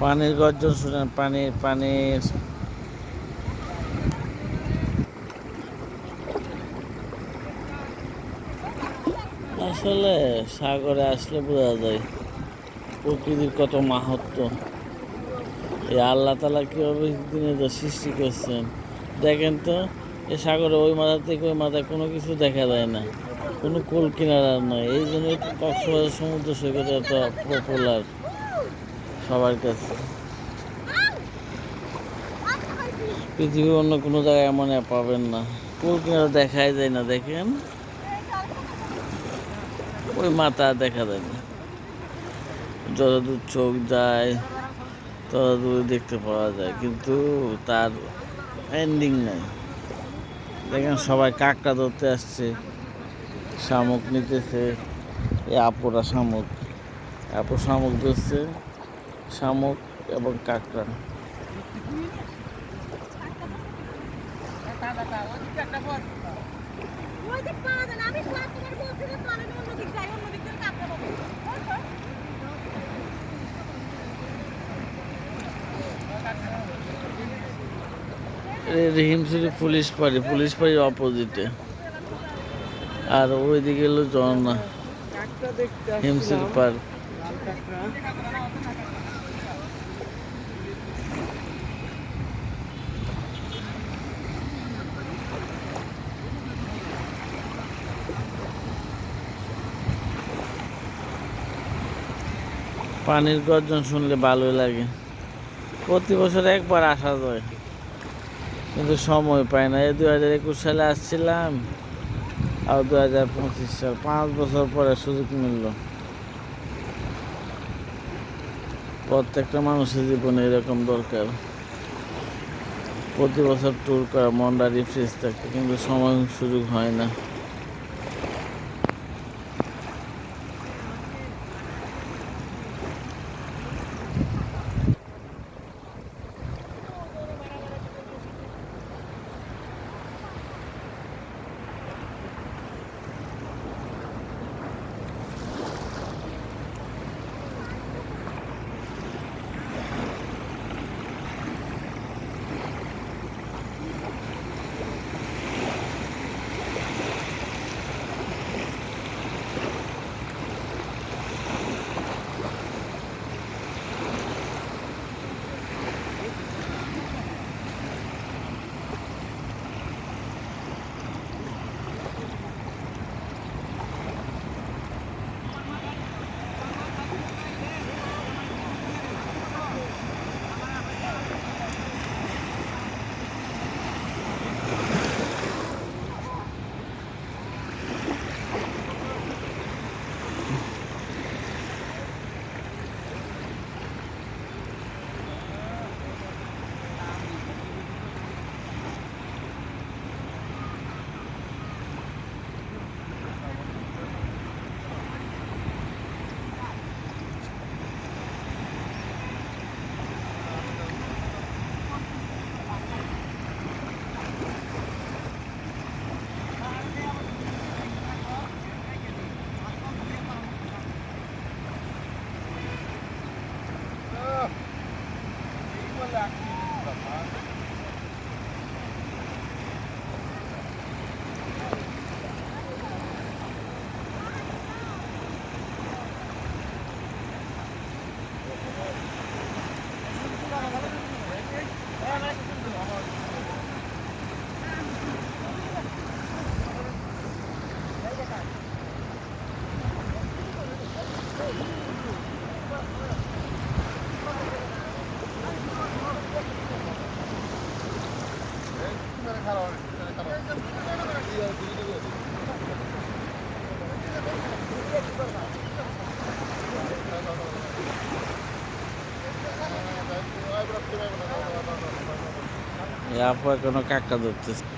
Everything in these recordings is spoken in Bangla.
পানির গর্জন শুনেন পানির পানির আসলে সাগরে আসলে বোঝা যায় প্রকৃতির কত মাহাত্ম। এই আল্লাহ তালা কীভাবে দিনে সৃষ্টি করছেন। দেখেন তো, এ সাগরে ওই মাথা থেকে ওই মাথায় কোনো কিছু দেখা যায় না। কোনো কুল কিনারা নয়। এই জন্য কক্সবাজার সমুদ্র সৈকত এত পপুলার সবার কাছে। পৃথিবীর অন্য কোনো জায়গায় এমন পাবেন না। কুল কিনারা দেখাই যায় না, দেখেন। ওই মাথা দেখা যায় না। যতদূর চোখ যায়, ততদূর দেখতে পাওয়া যায়, কিন্তু তার এন্ডিং নাই। দেখেন সবাই কাকটা ধরতে আসছে, শামুক নিতেছে। এই আপুরা শামুক। আপু শামুক ধরছে। শামুক এবং কাকড়া। ওই দিক পাওয়া যায় না আমি সাত তোমার বলছি যে চলেন অন্য দিক যাই অন্য দিক থেকে কাটতে পাবো হিমসিরি পুলিশ পাড়ি পুলিশ পাড়ির অপোজিটে। আর ওইদিকে হলো ঝর্ণা হিমসির পার্ক পানির গর্জন শুনলে ভালোই লাগে। প্রতি বছর একবার আসা যায়। কিন্তু সময় পাই না। এই দু হাজার একুশ সালে আসছিলাম, আর দু হাজার পঁচিশ সাল, পাঁচ বছর পরে সুযোগ মিলল। প্রত্যেকটা মানুষের জীবনে এরকম দরকার। প্রতি বছর ট্যুর করা, মনটা রিফ্রেশ থাকে, কিন্তু সময় সুযোগ হয় না। এই আপু এখনও কাকা ধরতেছে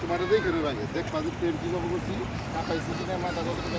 তোমার দেখে রাখে দেখ পাঁচ প্লেট কি করছি কাটাইছি কিনা মাথা কত টাকা